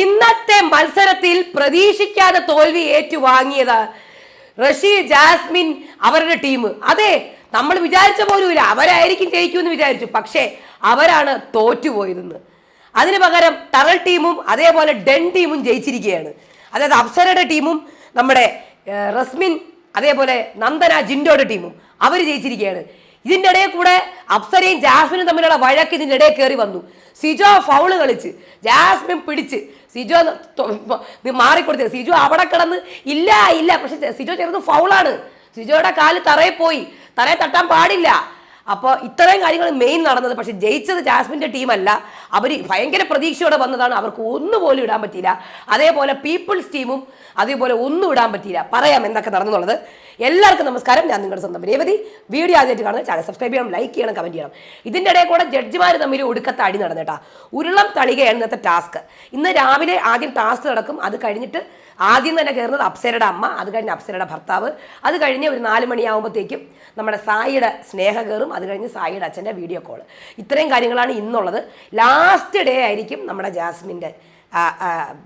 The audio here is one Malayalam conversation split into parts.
ഇന്നത്തെ മത്സരത്തിൽ പ്രതീക്ഷിക്കാതെ തോൽവി ഏറ്റുവാങ്ങിയത് റഷി ജാസ്മിൻ അവരുടെ ടീം. അതെ നമ്മൾ വിചാരിച്ച പോലുമില്ല. അവരായിരിക്കും ജയിക്കുമെന്ന് വിചാരിച്ചു. പക്ഷേ അവരാണ് തോറ്റുപോയതെന്ന് അതിന് പകരം തറൽ ടീമും അതേപോലെ ഡെൻ ടീമും ജയിച്ചിരിക്കുകയാണ്. അതായത് അപ്സരയുടെ ടീമും നമ്മുടെ റസ്മിൻ അതേപോലെ നന്ദന ജിൻഡോയുടെ ടീമും അവർ ജയിച്ചിരിക്കുകയാണ്. ഇതിന്റെ ഇടയിൽ കൂടെ അപ്സരയും ജാസ്മിനും തമ്മിലുള്ള വഴക്ക് ഇതിന്റെ ഇടയിൽ കയറി വന്നു. സിജോ ഫൗൾ കളിച്ച് ജാസ്മിൻ പിടിച്ച് സിജോ മാറിക്കൊടുത്തത് സിജു അവിടെ കിടന്ന് ഇല്ല ഇല്ല. പക്ഷെ സിജോ ചേർന്ന് ഫൗളാണ് സിജോയുടെ കാൽ തറയിൽ പോയി. തറയെ തട്ടാൻ പാടില്ല. അപ്പോൾ ഇത്രയും കാര്യങ്ങൾ മെയിൻ നടന്നത്. പക്ഷേ ജയിച്ചത് ജാസ്മിന്റെ ടീമല്ല അവർ ഭയങ്കര പ്രതീക്ഷയോടെ വന്നതാണ്. അവർക്ക് ഒന്നുപോലും ഇടാൻ പറ്റിയില്ല. അതേപോലെ പീപ്പിൾസ് ടീമും അതേപോലെ ഒന്നും ഇടാൻ പറ്റിയില്ല. പറയാം എന്തൊക്കെ നടന്നുള്ളത്. എല്ലാവർക്കും നമസ്കാരം. ഞാൻ നിങ്ങളുടെ സ്വന്തം രേവതി. വീഡിയോ ആദ്യമായിട്ട് കാണുന്നത് ചാനൽ സബ്സ്ക്രൈബ് ചെയ്യണം ലൈക്ക് ചെയ്യണം കമന്റ് ചെയ്യണം. ഇതിന്റെ ഇടയിൽ കൂടെ ജഡ്ജിമാർ തമ്മിൽ ഒടുക്കത്തെ അടി നടന്നേട്ടാ. ഉരുളം തളിക ഇന്നത്തെ ടാസ്ക് ഇന്ന് രാവിലെ ആദ്യം ടാസ്ക് നടക്കും. അത് കഴിഞ്ഞിട്ട് ആദ്യം തന്നെ കയറുന്നത് അപ്സരയുടെ അമ്മ അത് കഴിഞ്ഞ് അപ്സരയുടെ ഭർത്താവ്. അത് കഴിഞ്ഞ് ഒരു നാല് മണിയാകുമ്പോഴത്തേക്കും നമ്മുടെ സായിയുടെ സ്നേഹ കയറും. അത് കഴിഞ്ഞ് സായിയുടെ അച്ഛന്റെ വീഡിയോ കോൾ. ഇത്രയും കാര്യങ്ങളാണ് ഇന്നുള്ളത്. ലാസ്റ്റ് ഡേ ആയിരിക്കും നമ്മുടെ ജാസ്മിന്റെ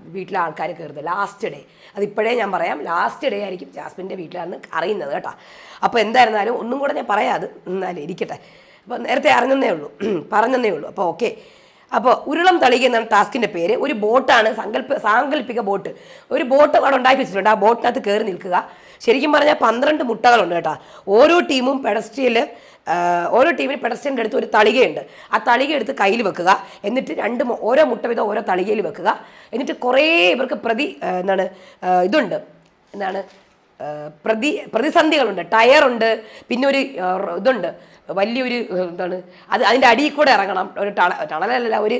വീട്ടിലെ ആൾക്കാർ കയറുന്നത്. ലാസ്റ്റ് ഡേ അതിപ്പോഴേ ഞാൻ പറയാം. ലാസ്റ്റ് ഡേ ആയിരിക്കും ജാസ്മിന്റെ വീട്ടിലാണ് അറിയുന്നത് കേട്ടോ. അപ്പോൾ എന്തായിരുന്നാലും ഒന്നും കൂടെ ഞാൻ പറയാം അത്. എന്നാലും ഇരിക്കട്ടെ. അപ്പോൾ നേരത്തെ അറിഞ്ഞതേ ഉള്ളൂ. പറഞ്ഞതേ ഉള്ളൂ. അപ്പോൾ ഓക്കെ. അപ്പോൾ ഉരുളം തളിക എന്നാണ് ടാസ്കിന്റെ പേര് ഒരു ബോട്ടാണ് സങ്കല്പ സാങ്കല്പിക ബോട്ട്. ഒരു ബോട്ട് അവിടെ ഉണ്ടാക്കി വെച്ചിട്ടുണ്ട്. ആ ബോട്ടിനകത്ത് കയറി നിൽക്കുക. ശരിക്കും പറഞ്ഞാൽ പന്ത്രണ്ട് മുട്ടകളുണ്ട് കേട്ടോ. ഓരോ ടീമും പെഡസ്ട്രിയൽ ഓരോ ടീമിന് പെഡസ്ട്രിന്റെ അടുത്ത് ഒരു തളികയുണ്ട്. ആ തളിക എടുത്ത് കയ്യിൽ വെക്കുക. എന്നിട്ട് രണ്ട് ഓരോ മുട്ട വീതം ഓരോ തളികയിൽ വെക്കുക. എന്നിട്ട് കുറേ ഇവർക്ക് പ്രതി എന്താണ് ഇതുണ്ട്. എന്താണ് പ്രതി പ്രതിസന്ധികളുണ്ട്. ടയറുണ്ട്. പിന്നെ ഒരു ഇതുണ്ട്. വലിയൊരു എന്താണ് അത് അതിന്റെ അടിയിൽ കൂടെ ഇറങ്ങണം. ഒരു ടണ ടണലല്ല ഒരു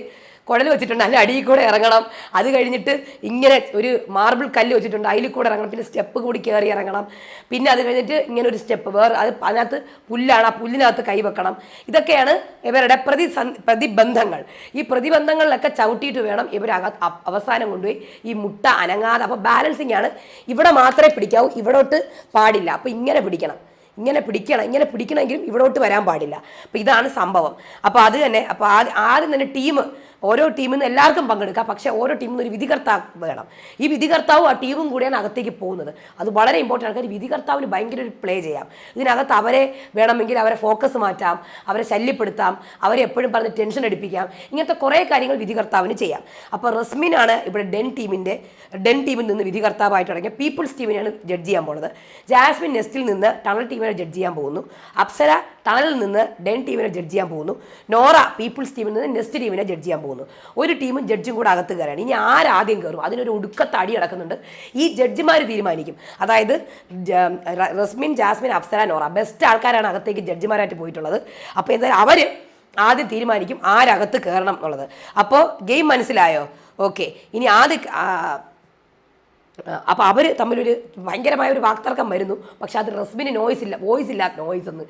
കുഴൽ വെച്ചിട്ടുണ്ട്. അതിന്റെ അടിയിൽ കൂടെ ഇറങ്ങണം. അത് കഴിഞ്ഞിട്ട് ഇങ്ങനെ ഒരു മാർബിൾ കല്ല് വെച്ചിട്ടുണ്ട്. അതിൽ കൂടെ ഇറങ്ങണം. പിന്നെ സ്റ്റെപ്പ് കൂടി കയറി ഇറങ്ങണം. പിന്നെ അത് കഴിഞ്ഞിട്ട് ഇങ്ങനെ ഒരു സ്റ്റെപ്പ് വേറെ അത് അതിനകത്ത് പുല്ലാണ്. ആ പുല്ലിനകത്ത് കൈ വെക്കണം. ഇതൊക്കെയാണ് ഇവരുടെ പ്രതി പ്രതിബന്ധങ്ങൾ. ഈ പ്രതിബന്ധങ്ങളിലൊക്കെ ചവിട്ടിയിട്ട് വേണം ഇവർ അവസാനം കൊണ്ടുപോയി ഈ മുട്ട അനങ്ങാതെ. അപ്പോൾ ബാലൻസിങ് ആണ്. ഇവിടെ മാത്രമേ പിടിക്കാവൂ. ഇവിടോട്ട് പാടില്ല. അപ്പോൾ ഇങ്ങനെ പിടിക്കണം. ഇങ്ങനെ പിടിക്കണം. ഇങ്ങനെ പിടിക്കണമെങ്കിലും ഇവിടോട്ട് വരാൻ പാടില്ല. അപ്പോൾ ഇതാണ് സംഭവം. അപ്പോൾ അത് തന്നെ അപ്പോൾ ആദ്യം തന്നെ ടീം ഓരോ ടീമിൽ നിന്ന് എല്ലാവർക്കും പങ്കെടുക്കാം. പക്ഷേ ഓരോ ടീമിൽ നിന്ന് ഒരു വിധികർത്താവ് വേണം. ഈ വിധികർത്താവും ആ ടീമും കൂടിയാണ് അകത്തേക്ക് പോകുന്നത്. അത് വളരെ ഇമ്പോർട്ടന്റ് ആണ്. കാര്യം വിധികർത്താവിന് ഭയങ്കര ഒരു പ്ലേ ചെയ്യാം. ഇതിനകത്ത് അവരെ വേണമെങ്കിൽ അവരെ ഫോക്കസ് മാറ്റാം അവരെ ശല്യപ്പെടുത്താം അവരെ എപ്പോഴും പറഞ്ഞ് ടെൻഷൻ അടിപ്പിക്കാം. ഇങ്ങനത്തെ കുറേ കാര്യങ്ങൾ വിധികർത്താവിന് ചെയ്യാം. അപ്പോൾ റസ്മിനാണ് ഇവിടെ ഡെൻ ടീമിന്റെ ഡെൻ ടീമിൽ നിന്ന് വിധികർത്താവായിട്ട് തുടങ്ങിയ പീപ്പിൾസ് ടീമിനെയാണ് ജഡ്ജ് ചെയ്യാൻ പോകുന്നത്. ജാസ്മിൻ നെസ്റ്റിൽ നിന്ന് ടണൽ ടീമിനെ ജഡ്ജ് ചെയ്യാൻ പോകുന്നു. അപ്സര ടണലിൽ നിന്ന് ഡെൻ ടീമിനെ ജഡ്ജ് ചെയ്യാൻ പോകുന്നു. നോറ പീപ്പിൾസ് ടീമിൽ നിന്ന് നെസ്റ്റ് ടീമിനെ ജഡ്ജ് ചെയ്യാൻ പോകുന്നു. ഒരു ടീമും ജഡ്ജും കൂടെ അകത്ത് കയറാണ് ഇനി ആരാദ്യം കയറും? അതിനൊരു ഒടുക്കത്തെ അടി നടക്കുന്നുണ്ട്. ഈ ജഡ്ജിമാർ തീരുമാനിക്കും. അതായത് റസ്മിൻ ജാസ്മിൻ അപ്സര നോറ. ബെസ്റ്റ് ആൾക്കാരാണ് അകത്തേക്ക് ജഡ്ജിമാരായിട്ട് പോയിട്ടുള്ളത്. അപ്പോൾ എന്തായാലും അവർ ആദ്യം തീരുമാനിക്കും ആരകത്ത് കയറണം എന്നുള്ളത്. അപ്പോൾ ഗെയിം മനസ്സിലായോ? ഓക്കെ ഇനി ആദ്യം അപ്പോൾ അവർ തമ്മിലൊരു ഭയങ്കരമായ ഒരു വാക്തർക്കം വരുന്നു. പക്ഷെ അത് റസ്മിന് നോയ്സ് ഇല്ല വോയിസ് ഇല്ല നോയ്സ് എന്ന്.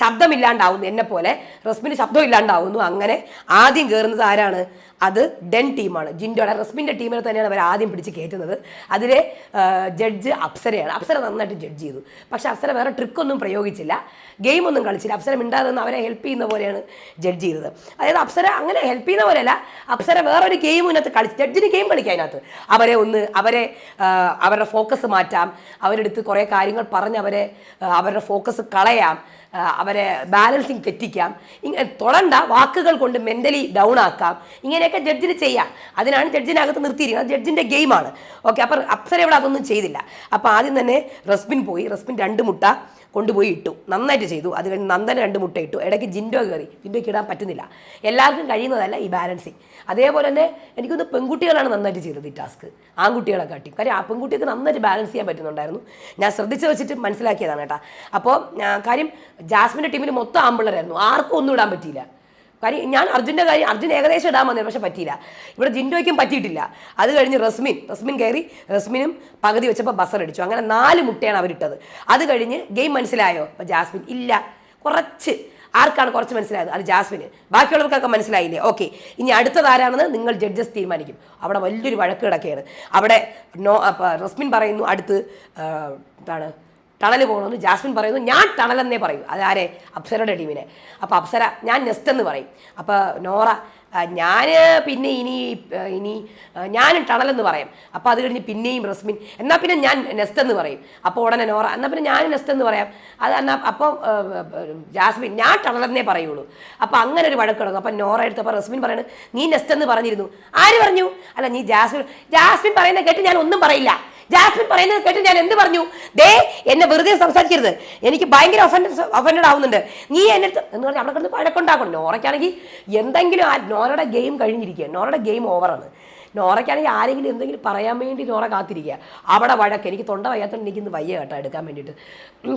ശബ്ദമില്ലാണ്ടാവുന്നു എന്നെ പോലെ റസ്മിന് ശബ്ദം ഇല്ലാണ്ടാവുന്നു അങ്ങനെ ആദ്യം കയറുന്നത് ആരാണ്? അത് ഡെൻ ടീമാണ് ജിൻഡോയുടെ റസ്മിന്റെ ടീമിനെ തന്നെയാണ് അവർ ആദ്യം പിടിച്ച് കയറ്റുന്നത്. അതിലെ ജഡ്ജ് അപ്സരയാണ്. അപ്സര നന്നായിട്ട് ജഡ്ജ് ചെയ്തു. പക്ഷേ അപ്സര വേറെ ട്രിക്കൊന്നും പ്രയോഗിച്ചില്ല. ഗെയിമൊന്നും കളിച്ചില്ല. അപ്സര മിണ്ടാതെ അവരെ ഹെൽപ്പ് ചെയ്യുന്ന പോലെയാണ് ജഡ്ജ് ചെയ്തത്. അതായത് അപ്സര അങ്ങനെ ഹെൽപ്പ് ചെയ്യുന്ന പോലെയല്ല അപ്സര വേറൊരു ഗെയിം ഇതിനകത്ത് കളിച്ച് ജഡ്ജിന് ഗെയിം കളിക്കാം അതിനകത്ത്. അവരെ ഒന്ന് അവരെ അവരുടെ ഫോക്കസ് മാറ്റാം. അവരെടുത്ത് കുറേ കാര്യങ്ങൾ പറഞ്ഞ് അവരെ അവരുടെ ഫോക്കസ് കളയാം. അവരെ ബാലൻസിങ് തെറ്റിക്കാം. ഇങ്ങനെ തൊടണ്ട വാക്കുകൾ കൊണ്ട് മെന്റലി ഡൗൺ ആക്കാം. ഇങ്ങനെയൊക്കെ ജഡ്ജിന് ചെയ്യാം. അതിനാണ് ജഡ്ജിനകത്ത് നിർത്തിയിരിക്കുന്നത്. ജഡ്ജിന്റെ ഗെയിമാണ് ഓക്കെ അപ്പം അപ്സര ഇവിടെ അതൊന്നും ചെയ്തില്ല. അപ്പോൾ ആദ്യം തന്നെ റസ്ബിൻ പോയി. റസ്ബിൻ രണ്ട് മുട്ട കൊണ്ടുപോയി ഇട്ടു. നന്നായിട്ട് ചെയ്തു. അത് കഴിഞ്ഞ് നന്ദന രണ്ട് മുട്ട ഇട്ടു. ഇടയ്ക്ക് ജിൻഡോ കയറി. ജിൻഡോയ്ക്ക് ഇടാൻ പറ്റുന്നില്ല. എല്ലാവർക്കും കഴിയുന്നതല്ല ഈ ബാലൻസിങ്. അതേപോലെ തന്നെ എനിക്കൊന്ന് പെൺകുട്ടികളാണ് നന്നായിട്ട് ചെയ്തത് ഈ ടാസ്ക്. ആൺകുട്ടികളെ കാട്ടി കാര്യം ആ പെൺകുട്ടികൾക്ക് നന്നായിട്ട് ബാലൻസ് ചെയ്യാൻ പറ്റുന്നുണ്ടായിരുന്നു. ഞാൻ ശ്രദ്ധിച്ച് വെച്ചിട്ട് മനസ്സിലാക്കിയതാണ് കേട്ടോ. അപ്പോൾ കാര്യം ജാസ്മിന്റെ ടീമിൽ മൊത്തം ആമ്പിള്ളരായിരുന്നു ആർക്കും ഒന്നും ഇടാൻ പറ്റിയില്ല. കാര്യം ഞാൻ അർജുന്റെ കാര്യം അർജുൻ ഏകദേശം ഇടാൻ വന്നത് പക്ഷെ പറ്റിയില്ല. ഇവിടെ ജിൻഡോയ്ക്കും പറ്റിയിട്ടില്ല. അത് കഴിഞ്ഞ് റസ്മിൻ റസ്മിൻ കയറി റസ്മിനും പകുതി വെച്ചപ്പോൾ ബസർ അടിച്ചു. അങ്ങനെ നാല് മുട്ടയാണ് അവരിട്ടത്. അത് കഴിഞ്ഞ് ഗെയിം മനസ്സിലായോ? അപ്പോൾ ജാസ്മിൻ ഇല്ല. കുറച്ച് ആർക്കാണ് കുറച്ച് മനസ്സിലായത്? അത് ജാസ്മിന്. ബാക്കിയുള്ളവർക്കൊക്കെ മനസ്സിലായില്ലേ? ഓക്കെ. ഇനി അടുത്തത് ആരാണെന്ന് നിങ്ങൾ ജഡ്ജസ് തീരുമാനിക്കും. അവിടെ വലിയൊരു വഴക്ക് കിടക്കുകയാണ്. അവിടെ നോ റസ്മിൻ പറയുന്നു അടുത്ത് എന്താണ് ടണൽ പോകണമെന്ന് ജാസ്മിൻ പറയുന്നു. ഞാൻ ടണലെന്നേ പറയൂ. അതാരെ അപ്സരയുടെ ടീമിനെ. അപ്പോൾ അപ്സര ഞാൻ നെസ്റ്റ് എന്ന് പറയും. അപ്പോൾ നോറ ഞാൻ പിന്നെ ഇനി ഇനി ഞാൻ ടണലെന്ന് പറയാം. അപ്പോൾ അത് കഴിഞ്ഞ് പിന്നെയും റസ്മിൻ. എന്നാൽ പിന്നെ ഞാൻ നെസ്റ്റ് എന്ന് പറയും. അപ്പോൾ ഉടനെ നോറ എന്നാൽ പിന്നെ ഞാൻ നെസ്റ്റ് എന്ന് പറയാം. അത് എന്നാൽ അപ്പോൾ ജാസ്മിൻ ഞാൻ ടണലെന്നേ പറയുള്ളൂ. അപ്പോൾ അങ്ങനെ ഒരു വഴക്ക് തുടങ്ങും. അപ്പോൾ നോറ എടുത്തപ്പോൾ റസ്മിൻ പറയുന്നത് നീ നെസ്റ്റ് എന്ന് പറഞ്ഞിരുന്നു. ആര് പറഞ്ഞു? അല്ല നീ ജാസ്മിൻ ജാസ്മിൻ പറയുന്നത് കേട്ട് ഞാൻ ഒന്നും പറയില്ല. ജാസ്മിൻ പറയുന്നത് കേട്ട് ഞാൻ എന്ത് പറഞ്ഞു? ദേ എന്നെ വെറുതെ സംസാരിക്കരുത്. എനിക്ക് ഭയങ്കര ഒഫൻഡൻസ് ഒഫൻഡഡ് ആവുന്നുണ്ട്. നീ എന്നെ എന്ന് പറഞ്ഞാൽ അവിടെ കിടന്ന് വഴക്കുണ്ടാക്കണം. നോറയ്ക്കാണെങ്കിൽ എന്തെങ്കിലും ആ നോറയുടെ ഗെയിം കഴിഞ്ഞിരിക്കുക നോറയുടെ ഗെയിം ഓവറാണ് നോറയ്ക്കാണെങ്കിൽ ആരെങ്കിലും എന്തെങ്കിലും പറയാൻ വേണ്ടി നോറ കാത്തിരിക്കുക. അവിടെ വഴക്ക്. എനിക്ക് തൊണ്ട വയ്യാത്തോണ്ട് എനിക്കിന്ന് വയ്യ കേട്ടോ എടുക്കാൻ വേണ്ടിയിട്ട്.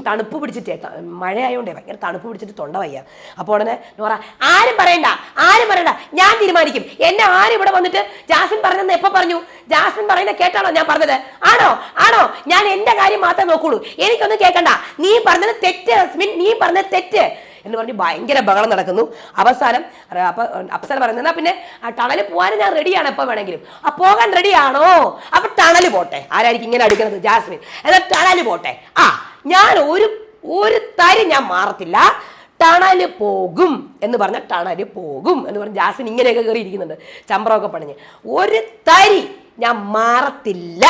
തണുപ്പ് പിടിച്ചിട്ടേ മഴ ആയതുകൊണ്ടേ ഭയങ്കര തണുപ്പ് പിടിച്ചിട്ട് തൊണ്ട വയ്യ. അപ്പോൾ ഉടനെ നോറ ആരും പറയണ്ട ആരും പറയണ്ട. ഞാൻ തീരുമാനിക്കും. എന്നെ ആരും ഇവിടെ വന്നിട്ട് ജാസ്മിൻ പറഞ്ഞെന്ന് എപ്പോൾ പറഞ്ഞു? ജാസ്മിൻ പറയുന്നത് കേട്ടാണോ ഞാൻ പറഞ്ഞത്? ആണോ? ആണോ? ഞാൻ എന്റെ കാര്യം മാത്രമേ നോക്കുള്ളൂ. എനിക്കൊന്നും കേൾക്കണ്ട നീ പറഞ്ഞത് തെറ്റ് ജാസ്മിൻ. നീ പറഞ്ഞത് തെറ്റ്. എന്ന് പറഞ്ഞ് ഭയങ്കര ബഹളം നടക്കുന്നു. അവസാനം അപ്പം അപ്സര പറയുന്നത് എന്നാൽ പിന്നെ ആ ടണൽ പോകാൻ ഞാൻ റെഡിയാണ് എപ്പോൾ വേണമെങ്കിലും. ആ പോകാൻ റെഡിയാണോ? അപ്പൊ ടണൽ പോട്ടെ. ആരായിരിക്കും ഇങ്ങനെ അടിക്കുന്നത് ജാസ്മിൻ. എന്നാൽ ടണൽ പോട്ടെ. ആ ഞാൻ ഒരു ഒരു തരി ഞാൻ മാറത്തില്ല. ടണൽ പോകും. എന്ന് പറഞ്ഞാൽ ടണൽ പോകും എന്ന് പറഞ്ഞ് ജാസ്മിൻ ഇങ്ങനെയൊക്കെ കയറി ഇരിക്കുന്നുണ്ട് ചമ്പ്രമൊക്കെ പണിഞ്ഞ്. ഒരു തരി ഞാൻ മാറത്തില്ല.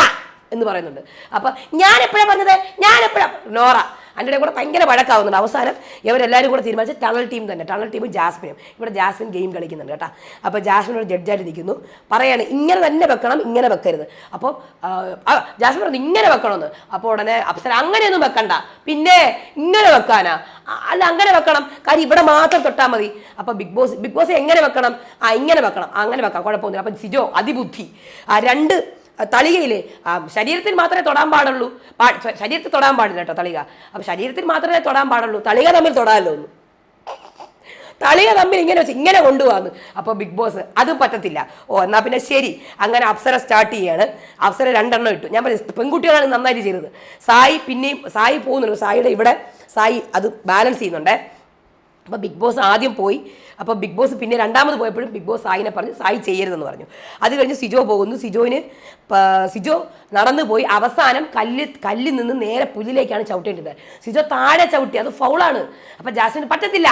എന്ന് പറയുന്നുണ്ട്. അപ്പൊ ഞാൻ എപ്പോഴാ പറഞ്ഞത്? ഞാൻ എപ്പോഴാ നോറ അതിന്റെ കൂടെ ഭയങ്കര വഴക്കാവുന്നുണ്ട്. അവസാനം ഇവരെല്ലാവരും കൂടെ തീരുമാനിച്ച് ടണൽ ടീം തന്നെ. ടണൽ ടീം ജാസ്മിനും. ഇവിടെ ജാസ്മിൻ ഗെയിം കളിക്കുന്നുണ്ട് കേട്ടോ. അപ്പോൾ ജാസ്മിൻ ഒരു ജഡ്ജായിട്ട് നിൽക്കുന്നു പറയാണ് ഇങ്ങനെ തന്നെ വെക്കണം ഇങ്ങനെ വെക്കരുത്. അപ്പോൾ ജാസ്മിൻ പറഞ്ഞു ഇങ്ങനെ വെക്കണമെന്ന്. അപ്പോൾ ഉടനെ അപ്സര അങ്ങനെയൊന്നും വെക്കണ്ട. പിന്നെ ഇങ്ങനെ വെക്കാനാ. അല്ല അങ്ങനെ വെക്കണം. കാര്യം ഇവിടെ മാത്രം തൊട്ടാൽ മതി. അപ്പോൾ ബിഗ് ബോസ് ബിഗ് ബോസ് എങ്ങനെ വെക്കണം? ആ ഇങ്ങനെ വെക്കണം. അങ്ങനെ വെക്കാം. കുഴപ്പമൊന്നുമില്ല. അപ്പം സിജോ അതിബുദ്ധി. ആ രണ്ട് തളികയിൽ ശരീരത്തിൽ മാത്രമേ തൊടാൻ പാടുള്ളൂ. ശരീരത്തിൽ തൊടാൻ പാടില്ല കേട്ടോ തളിക. അപ്പം ശരീരത്തിൽ മാത്രമേ തൊടാൻ പാടുള്ളൂ. തളിക തമ്മിൽ തൊടാമല്ലോ ഒന്ന് തളിക തമ്മിൽ ഇങ്ങനെ വെച്ച് ഇങ്ങനെ കൊണ്ടുപോകാന്ന് അപ്പോൾ ബിഗ് ബോസ് അതും പറ്റത്തില്ല. ഓ എന്നാൽ പിന്നെ ശരി. അങ്ങനെ അപ്സര സ്റ്റാർട്ട് ചെയ്യാണ്. അപ്സര രണ്ടെണ്ണം ഇട്ടു. ഞാൻ പറഞ്ഞു പെൺകുട്ടികളാണ് നന്നായിട്ട് ചെയ്തത്. സായി പിന്നെയും സായി പോകുന്നുണ്ട്. സായിയുടെ ഇവിടെ സായി അത് ബാലൻസ് ചെയ്യുന്നുണ്ടേ. അപ്പോൾ ബിഗ് ബോസ് ആദ്യം പോയി അപ്പോൾ ബിഗ് ബോസ് പിന്നെ രണ്ടാമത് പോയപ്പോഴും ബിഗ് ബോസ് സായിനെ പറഞ്ഞു സായി ചെയ്യരുതെന്ന് പറഞ്ഞു. അത് കഴിഞ്ഞ് സിജോ പോകുന്നു. സിജോയിന് സിജോ നടന്നു പോയി. അവസാനം കല്ല് കല്ലിൽ നിന്ന് നേരെ പുല്ലിലേക്കാണ് ചവിട്ടേണ്ടത്. സിജോ താഴെ ചവിട്ടി അത് ഫൗളാണ്. അപ്പോൾ ജാസ്മിന് പറ്റത്തില്ല.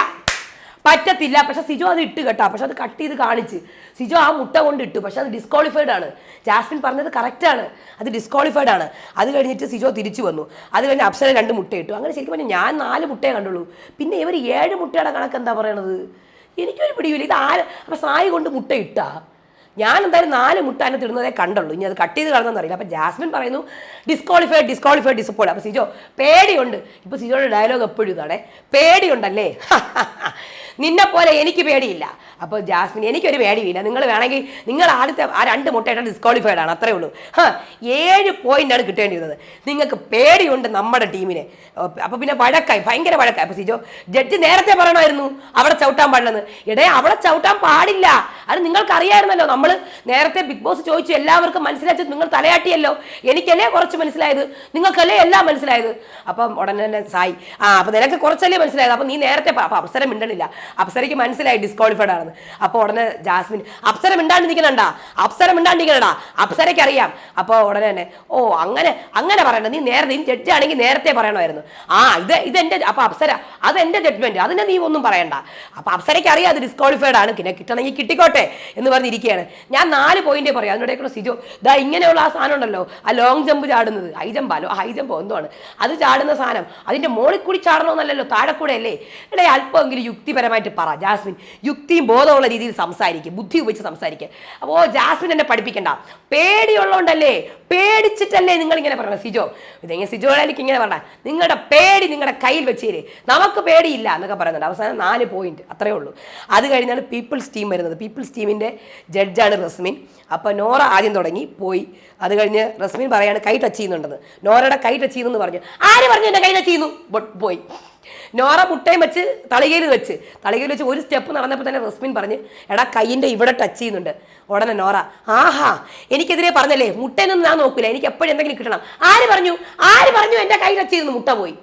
പറ്റത്തില്ല. പക്ഷെ സിജോ അത് ഇട്ട് കേട്ടോ. പക്ഷെ അത് കട്ട് ചെയ്ത് കാണിച്ച്. സിജോ ആ മുട്ട കൊണ്ട് ഇട്ടു. പക്ഷെ അത് ഡിസ്ക്വാളിഫൈഡ് ആണ്. ജാസ്മിൻ പറഞ്ഞത് കറക്റ്റാണ് അത് ഡിസ്ക്വാളിഫൈഡ് ആണ്. അത് കഴിഞ്ഞിട്ട് സിജോ തിരിച്ചു വന്നു. അത് കഴിഞ്ഞ് അപ്സര രണ്ട് മുട്ട ഇട്ടു. അങ്ങനെ ശരിക്കും പറഞ്ഞാൽ ഞാൻ നാല് മുട്ടയെ കണ്ടുള്ളൂ. പിന്നെ ഇവർ ഏഴ് മുട്ടയുടെ കണക്ക് എന്താ പറയണത്? എനിക്കൊരു പിടിയില്ല. ഇത് ആര്? അപ്പം സായി കൊണ്ട് മുട്ട ഇട്ടാ. ഞാൻ എന്തായാലും നാല് മുട്ട അതിനകത്ത് ഇടുന്നതേ കണ്ടുള്ളൂ. ഇനി അത് കട്ട് ചെയ്ത് കളഞ്ഞെന്ന് അറിയില്ല. അപ്പം ജാസ്മിൻ പറയുന്നു ഡിസ്ക്വാളിഫൈഡ് ഡിസ്ക്വാളിഫൈഡ് ഡിസപ്പോർട്ട് അപ്പോൾ സിജോ പേടിയുണ്ട്. ഇപ്പോൾ സിജോയുടെ ഡയലോഗ് എപ്പോഴും ഇതാണേ. പേടിയുണ്ടല്ലേ? നിന്നെ പോലെ എനിക്ക് പേടിയില്ല. അപ്പോൾ ജാസ്മിൻ എനിക്കൊരു പേടിയില്ല നിങ്ങൾ വേണമെങ്കിൽ നിങ്ങൾ ആദ്യത്തെ ആ രണ്ട് മുട്ടയിട്ട് ഡിസ്ക്വാളിഫൈഡ് ആണ് അത്രേ ഉള്ളൂ. ഹാ ഏഴ് പോയിന്റാണ് കിട്ടേണ്ടിയിരുന്നത്. നിങ്ങൾക്ക് പേടിയുണ്ട് നമ്മുടെ ടീമിനെ. അപ്പോൾ പിന്നെ വഴക്കായി ഭയങ്കര വഴക്കായി. അപ്പോൾ സിജോ ജഡ്ജ് നേരത്തെ പറയണമായിരുന്നു അവിടെ ചവിട്ടാൻ പാടില്ലെന്ന്. ഇടേ അവിടെ ചവിട്ടാൻ പാടില്ല. അത് നിങ്ങൾക്കറിയായിരുന്നല്ലോ. നമ്മൾ നേരത്തെ ബിഗ് ബോസ് ചോദിച്ചു എല്ലാവർക്കും മനസ്സിലാച്ചത് നിങ്ങൾ തലയാട്ടിയല്ലോ. എനിക്കല്ലേ കുറച്ച് മനസ്സിലായത്? നിങ്ങൾക്കല്ലേ എല്ലാം മനസ്സിലായത്? അപ്പം ഉടനെ തന്നെ സായി ആ അപ്പം നിനക്ക് കുറച്ചല്ലേ മനസ്സിലായത്? അപ്പം നീ നേരത്തെ അപ്പം അപ്സര മിണ്ടണില്ല. അപ്സരയ്ക്ക് മനസ്സിലായി ഡിസ്ക്വാളിഫൈഡ് ആണെന്ന് അപ്പോൾ ഉടനെ ജാസ്മിൻ അപ്സരം മിണ്ടാണ്ട് അപ്സരം നിൽക്കണടാ അപ്സരയ്ക്ക് അറിയാം അപ്പോൾ ഉടനെ തന്നെ ഓ അങ്ങനെ അങ്ങനെ പറയണ്ട. നീ നേരത്തെ നീ ജഡ്ജ് ആണെങ്കിൽ നേരത്തെ പറയണമായിരുന്നു. ആ ഇത് ഇതെന്റെ അപ്പോൾ അപ്സര അത് എന്റെ ജഡ്ജ്മെന്റ് അതിനെ നീ ഒന്നും പറയണ്ട. അപ്പോൾ അപ്സരയ്ക്ക് അറിയാം അത് ഡിസ്ക്വാളിഫൈഡ് ആണ്. പിന്നെ കിട്ടണമെങ്കിൽ കിട്ടിക്കോട്ടെ എന്ന് പറഞ്ഞിരിക്കുകയാണ് ഞാൻ നാല് പോയിന്റേ പറയാം. അതിനിടയ്ക്കുള്ള സിജോ ദാ ഇങ്ങനെയുള്ള ആ സാധനം ഉണ്ടല്ലോ. ആ ലോങ് ജമ്പ് ചാടുന്നത്. ഹൈ ജമ്പാലോ ഹൈ ജമ്പ് എന്തോ ആണ് അത് ചാടുന്ന സാധനം. അതിന്റെ മോളിൽ കൂടി ചാടണമെന്നല്ലല്ലോ താഴെ കൂടെ അല്ലേ? എടേ അല്പമെങ്കിലും യുക്തിപരമായിട്ട് പറ ജാസ്മിൻ. യുക്തിയും ബോധമുള്ള രീതിയിൽ സംസാരിക്കും ബുദ്ധി ഉപയോഗിച്ച് സംസാരിക്കുക അപ്പോൾ ജാസ്മിൻ എന്നെ പഠിപ്പിക്കണ്ട. പേടിയുള്ളതുകൊണ്ടല്ലേ പേടിച്ചിട്ടല്ലേ നിങ്ങൾ ഇങ്ങനെ പറയണം സിജോ ഇതെങ്ങനെ സിജോ എനിക്ക് ഇങ്ങനെ പറഞ്ഞ നിങ്ങളുടെ പേടി നിങ്ങളുടെ കയ്യിൽ വെച്ചേര്. നമുക്ക് പേടിയില്ല എന്നൊക്കെ പറയുന്നുണ്ട്. അവസാനം നാല് പോയിന്റ് അത്രേ ഉള്ളൂ. അത് കഴിഞ്ഞാണ് പീപ്പിൾസ് ടീം വരുന്നത്. പീപ്പിൾസ് ടീമിന്റെ ജഡ്ജാണ് റസ്മിൻ. അപ്പോൾ നോറ ആദ്യം തുടങ്ങി പോയി. അത് കഴിഞ്ഞ് റസ്മിൻ പറയാണ് കൈ ടച്ച് ചെയ്യുന്നുണ്ടെന്ന്. നോറയുടെ കൈ ടച്ച് ചെയ്യുന്നു പറഞ്ഞു. ആര് പറഞ്ഞു എന്റെ കൈ ടച്ച് ചെയ്യുന്നു? പോയി. നോറ മുട്ടയും വെച്ച് തളികയിൽ വെച്ച്. തളികയിൽ വെച്ച് ഒരു സ്റ്റെപ്പ് നടന്നപ്പോൾ തന്നെ റസ്മിൻ പറഞ്ഞ് എടാ കൈയിന്റെ ഇവിടെ ടച്ച് ചെയ്യുന്നുണ്ട്. ഉടനെ നോറ ആഹാ എനിക്കെതിരെ പറഞ്ഞല്ലേ മുട്ടയൊന്നും ഞാൻ നോക്കില്ല എനിക്ക് എപ്പോഴും എന്തെങ്കിലും കിട്ടണം. ആര് പറഞ്ഞു? ആര് പറഞ്ഞു എന്റെ കൈ ടച്ച് ചെയ്യുന്നു? മുട്ട പോയി.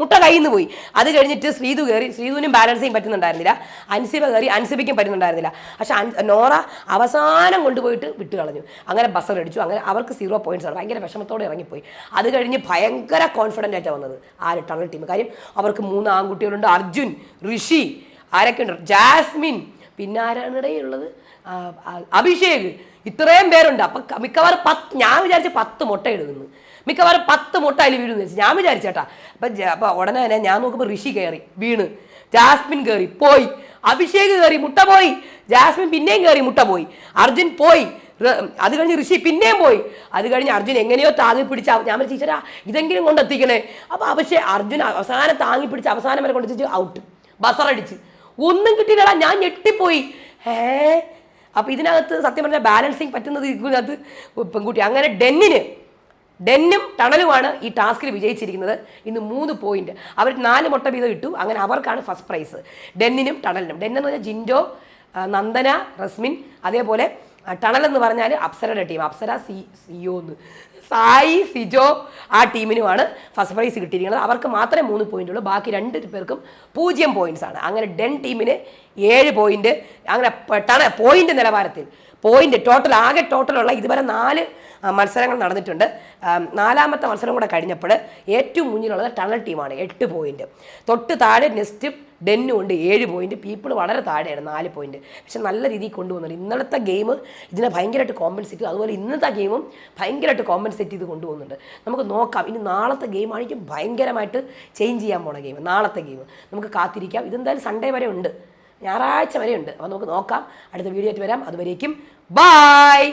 മുട്ട കയ്യിൽ നിന്ന് പോയി. അത് കഴിഞ്ഞിട്ട് ശ്രീതു കയറി ശ്രീതുവിനും ബാലൻസ് ചെയ്യാൻ പറ്റുന്നുണ്ടായിരുന്നില്ല. അൻസിബ കയറി അൻസിബയ്ക്കും പറ്റുന്നുണ്ടായിരുന്നില്ല. പക്ഷെ നോറ അവസാനം കൊണ്ടുപോയിട്ട് വിട്ട് കളഞ്ഞു. അങ്ങനെ ബസർ അടിച്ചു അങ്ങനെ അവർക്ക് സീറോ പോയിന്റ്സ് ആണ്. ഭയങ്കര വിഷമത്തോടെ ഇറങ്ങിപ്പോയി. അത് കഴിഞ്ഞ് ഭയങ്കര കോൺഫിഡന്റ് ആയിട്ടാണ് വന്നത്. ആ ടണൽ ടീം കാര്യം അവർക്ക് മൂന്ന് ആൺകുട്ടികളുണ്ട്. അർജുൻ ഋഷി ആരൊക്കെ ഉണ്ട്? ജാസ്മിൻ. പിന്നെ ആരാണ് അഭിഷേക്. ഇത്രയും പേരുണ്ട്. അപ്പൊ മിക്കവാറും പത്ത് ഞാൻ വിചാരിച്ച പത്ത് മുട്ട ഇടുന്നു മിക്കവാറും പത്ത് മുട്ട അതിൽ വീഴുന്നു വെച്ചു ഞാൻ വിചാരിച്ചേട്ടാ അപ്പൊ അപ്പം ഉടനെ തന്നെ ഞാൻ നോക്കുമ്പോൾ ഋഷി കയറി വീണ്. ജാസ്മിൻ കയറി പോയി. അഭിഷേക് കയറി മുട്ട പോയി. ജാസ്മിൻ പിന്നെയും കയറി മുട്ട പോയി. അർജുൻ പോയി. അത് കഴിഞ്ഞ് ഋഷി പിന്നെയും പോയി. അത് കഴിഞ്ഞ് അർജുൻ എങ്ങനെയോ താങ്ങി പിടിച്ച ഞാൻ ടീച്ചറാ ഇതെങ്കിലും കൊണ്ടെത്തിക്കണേ അപ്പൊ പക്ഷേ അർജുൻ അവസാനം താങ്ങി പിടിച്ച് അവസാനം വരെ കൊണ്ടെത്തിച്ച് ഔട്ട് ബസറടിച്ച് ഒന്നും കിട്ടിയില്ല ഞാൻ ഞെട്ടിപ്പോയി. ഏ അപ്പൊ ഇതിനകത്ത് സത്യം പറഞ്ഞാൽ ബാലൻസിങ് പറ്റുന്നത് ഇതിനകത്ത് പെൺകുട്ടി. അങ്ങനെ ഡെന്നിന് ഡെന്നും ടണലുമാണ് ഈ ടാസ്കിൽ വിജയിച്ചിരിക്കുന്നത്. ഇന്ന് മൂന്ന് പോയിന്റ് അവർ നാല് മുട്ട വീതം ഇട്ടു. അങ്ങനെ അവർക്കാണ് ഫസ്റ്റ് പ്രൈസ് ഡെന്നിനും ടണലിനും. ഡെൻ എന്ന് പറഞ്ഞാൽ ജിൻഡോ നന്ദന റസ്മിൻ അതേപോലെ ടണൽ എന്ന് പറഞ്ഞാൽ അപ്സരയുടെ ടീം അപ്സര സി സിഒ എന്ന്. സായി സിജോ ആ ടീമിനുമാണ് ഫസ്റ്റ് പ്രൈസ് കിട്ടിയിരിക്കുന്നത്. അവർക്ക് മാത്രമേ മൂന്ന് പോയിന്റ് ഉള്ളൂ. ബാക്കി രണ്ട് പേർക്കും പൂജ്യം പോയിന്റ്സ് ആണ്. അങ്ങനെ ഡെൻ ടീമിന് ഏഴ് പോയിന്റ് അങ്ങനെ ടണ പോയിന്റ് നിലവാരത്തിൽ. പോയിന്റ് ടോട്ടൽ ആകെ ടോട്ടലുള്ള ഇതുവരെ നാല് മത്സരങ്ങൾ നടന്നിട്ടുണ്ട്. നാലാമത്തെ മത്സരം കൂടെ കഴിഞ്ഞപ്പോൾ ഏറ്റവും മുന്നിലുള്ളത് ടണൽ ടീമാണ് എട്ട് പോയിന്റ്. തൊട്ട് താഴെ നെസ്റ്റ് ഡെന്നും ഉണ്ട് ഏഴ് പോയിന്റ്. പീപ്പിൾ വളരെ താഴെയാണ് നാല് പോയിന്റ്. പക്ഷെ നല്ല രീതിയിൽ കൊണ്ടുപോകുന്നുണ്ട് ഇന്നലത്തെ ഗെയിം ഇതിനെ ഭയങ്കരമായിട്ട് കോമ്പൻസേറ്റ് അതുപോലെ ഇന്നത്തെ ഗെയിമും ഭയങ്കരമായിട്ട് കോമ്പൻസേറ്റ് ചെയ്ത് കൊണ്ടുപോകുന്നുണ്ട് നമുക്ക് നോക്കാം ഇനി നാളത്തെ ഗെയിമാണെങ്കിൽ ഭയങ്കരമായിട്ട് ചേഞ്ച് ചെയ്യാൻ പോണ ഗെയിം നാളത്തെ ഗെയിം. നമുക്ക് കാത്തിരിക്കാം. ഇതെന്തായാലും സൺഡേ വരെ ഉണ്ട്. ഞായറാഴ്ച വരെയുണ്ട്. അപ്പോൾ നമുക്ക് നോക്കാം. അടുത്ത വീഡിയോ ആയിട്ട് വരാം. അതുവരേക്കും ബായ്